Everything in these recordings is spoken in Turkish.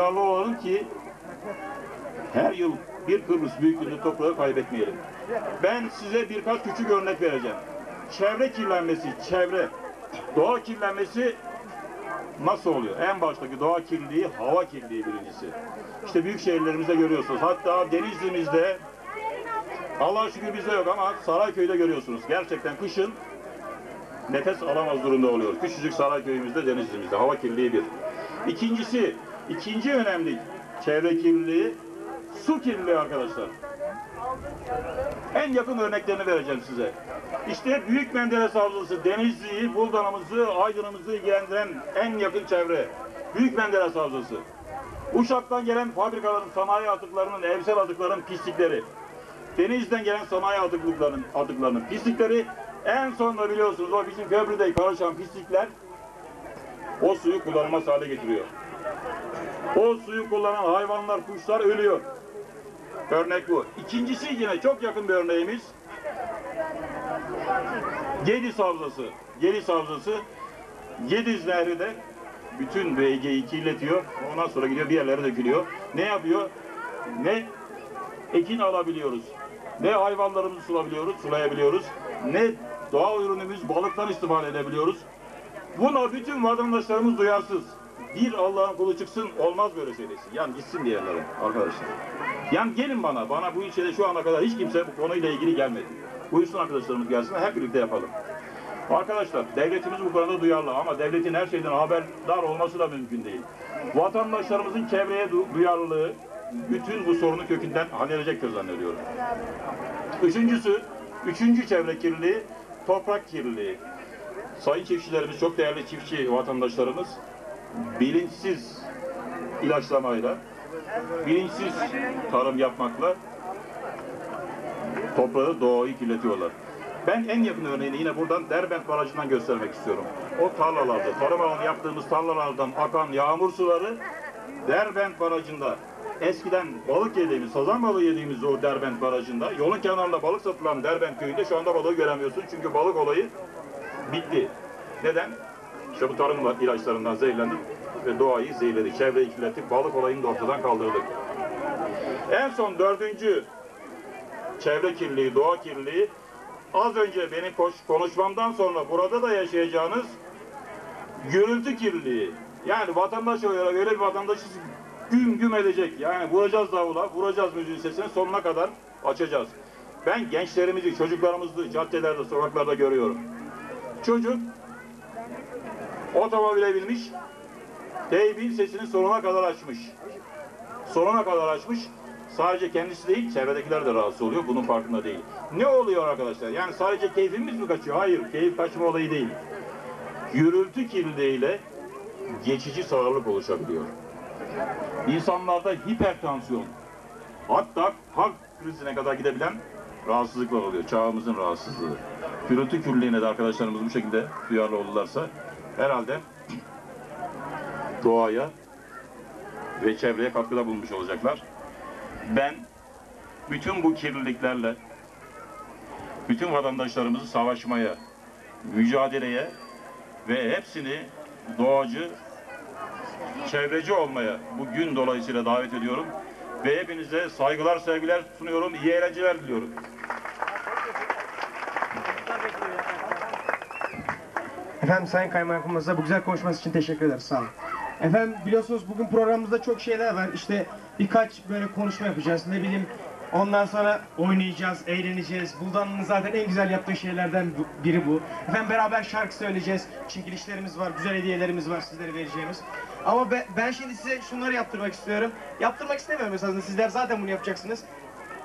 Duyarlı olalım ki her yıl bir Kıbrıs büyüklüğünde toprağı kaybetmeyelim. Ben size birkaç küçük örnek vereceğim. Çevre kirlenmesi, çevre, doğa kirlenmesi nasıl oluyor? En baştaki doğa kirliliği, hava kirliliği birincisi. İşte büyük şehirlerimizde görüyorsunuz. Hatta Denizli'mizde, Allah'a şükür bizde yok ama Sarayköy'de görüyorsunuz. Gerçekten kışın nefes alamaz durumda oluyoruz. Küçücük Sarayköy'ümüzde, Denizli'mizde. Hava kirliliği bir. İkincisi, ikinci önemli çevre kirliliği, su kirliliği arkadaşlar. En yakın örneklerini vereceğim size. İşte Büyük Menderes Havzası, Denizli'yi, Buldan'ımızı, Aydın'ımızı ilgilendiren en yakın çevre. Büyük Menderes Havzası. Uşak'tan gelen fabrikaların, sanayi atıklarının, evsel atıkların pislikleri. Denizli'den gelen sanayi atıklıklarının, atıklarının pislikleri. En sonunda biliyorsunuz o bizim köprüde karışan pislikler o suyu kullanılmaz hale getiriyor. O suyu kullanan hayvanlar, kuşlar ölüyor. Örnek bu. İkincisi yine çok yakın bir örneğimiz. Gediz Havzası. Gediz Havzası Gediz Nehri de bütün BG'yi kirletiyor. Ondan sonra gidiyor bir yerlere dökülüyor. Ne yapıyor? Ne ekin alabiliyoruz. Ne hayvanlarımızı sulabiliyoruz, sulayabiliyoruz. Ne doğa ürünümüz balıktan istifade edebiliyoruz. Buna bütün vatandaşlarımız duyarsız. Bir Allah'ın kulu çıksın olmaz böyle söylesin. Yani gitsin diğerleri arkadaşlar. Yani gelin bana, bana bu ilçede şu ana kadar hiç kimse bu konuyla ilgili gelmedi. Buyursun arkadaşlarımız gelsin, hep birlikte yapalım. Arkadaşlar, devletimiz bu konuda duyarlı ama devletin her şeyden haberdar olması da mümkün değil. Vatandaşlarımızın çevreye du- duyarlılığı bütün bu sorunu kökünden halledecektir zannediyorum. Üçüncüsü, üçüncü çevre kirliliği, toprak kirliliği. Sayın çiftçilerimiz, çok değerli çiftçi vatandaşlarımız bilinçsiz ilaçlamayla, bilinçsiz tarım yapmakla toprağı, doğayı kirletiyorlar. Ben en yakın örneğini yine buradan Derbent Barajı'ndan göstermek istiyorum. O tarlalarda, tarım alanı yaptığımız tarlalardan akan yağmur suları Derbent Barajı'nda eskiden balık yediğimiz, sazan balığı yediğimiz o Derbent Barajı'nda yolun kenarında balık satılan Derbent köyünde şu anda balığı göremiyorsun. Çünkü balık olayı bitti. Neden? İşte bu tarım ilaçlarından zehirlendik ve doğayı zehirledik, çevreyi kirlettik, balık olayını da ortadan kaldırdık. En son dördüncü çevre kirliliği, doğa kirliliği az önce benim konuşmamdan sonra burada da yaşayacağınız gürültü kirliliği. Yani vatandaş olarak öyle bir vatandaşı güm güm edecek. Yani vuracağız davula, vuracağız müziğin sesini sonuna kadar açacağız. Ben gençlerimizi, çocuklarımızı caddelerde, sokaklarda görüyorum. Çocuk otomobile binmiş, teybin sesini sonuna kadar açmış. Sonuna kadar açmış. Sadece kendisi değil, çevredekiler de rahatsız oluyor. Bunun farkında değil. Ne oluyor arkadaşlar? Yani sadece keyfimiz mi kaçıyor? Hayır, keyif kaçma olayı değil. Gürültü kirliliğiyle geçici sağırlık oluşabiliyor. İnsanlarda hipertansiyon, hatta kalp krizine kadar gidebilen rahatsızlıklar oluyor. Çağımızın rahatsızlığı. Gürültü kirliliğine de arkadaşlarımız bu şekilde duyarlı olurlarsa herhalde doğaya ve çevreye katkıda bulunmuş olacaklar. Ben bütün bu kirliliklerle bütün vatandaşlarımızı savaşmaya, mücadeleye ve hepsini doğacı, çevreci olmaya bu gün dolayısıyla davet ediyorum. Ve hepinize saygılar, sevgiler sunuyorum. İyi eğlenceler diliyorum. Efendim Sayın Kaymakamımıza bu güzel konuşması için teşekkür ederiz. Sağ olun. Efendim biliyorsunuz bugün programımızda çok şeyler var. İşte birkaç böyle konuşma yapacağız. Ne bileyim ondan sonra oynayacağız, eğleneceğiz. Buldan'ın zaten en güzel yaptığı şeylerden biri bu. Efendim beraber şarkı söyleyeceğiz. Çekilişlerimiz var, güzel hediyelerimiz var sizlere vereceğimiz. Ama be- ben şimdi size şunları yaptırmak istiyorum. Yaptırmak istemiyorum esasında. Sizler zaten bunu yapacaksınız.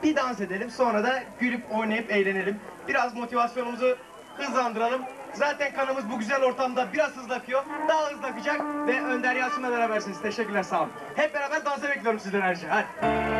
Bir dans edelim sonra da gülüp oynayıp eğlenelim. Biraz motivasyonumuzu hızlandıralım. Zaten kanımız bu güzel ortamda biraz hızlı akıyor. Daha hızlı akacak ve Önder Yalçın'la berabersiniz. Teşekkürler sağ olun. Hep beraber dansa bekliyorum sizden her şey. Hadi.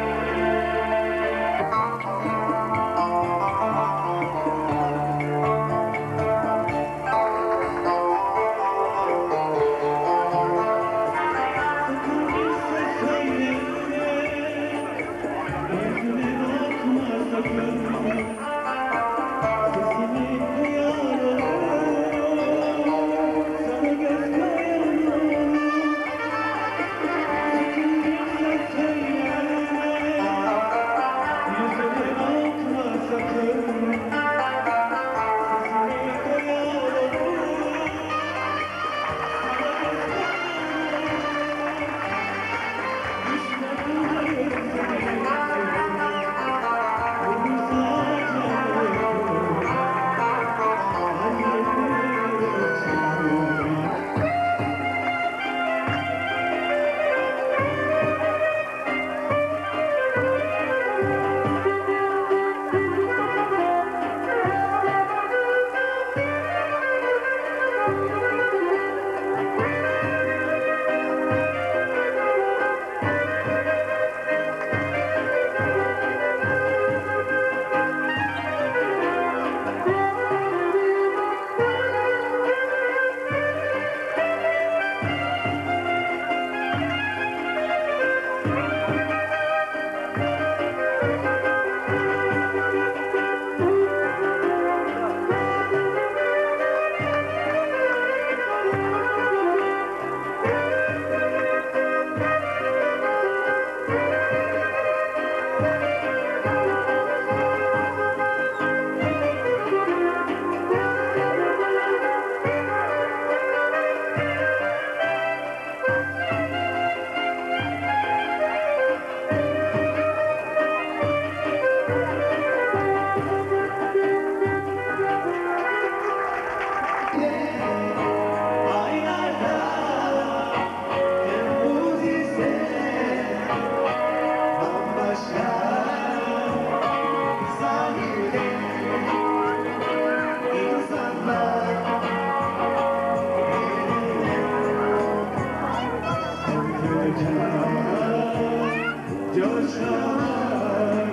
Your child.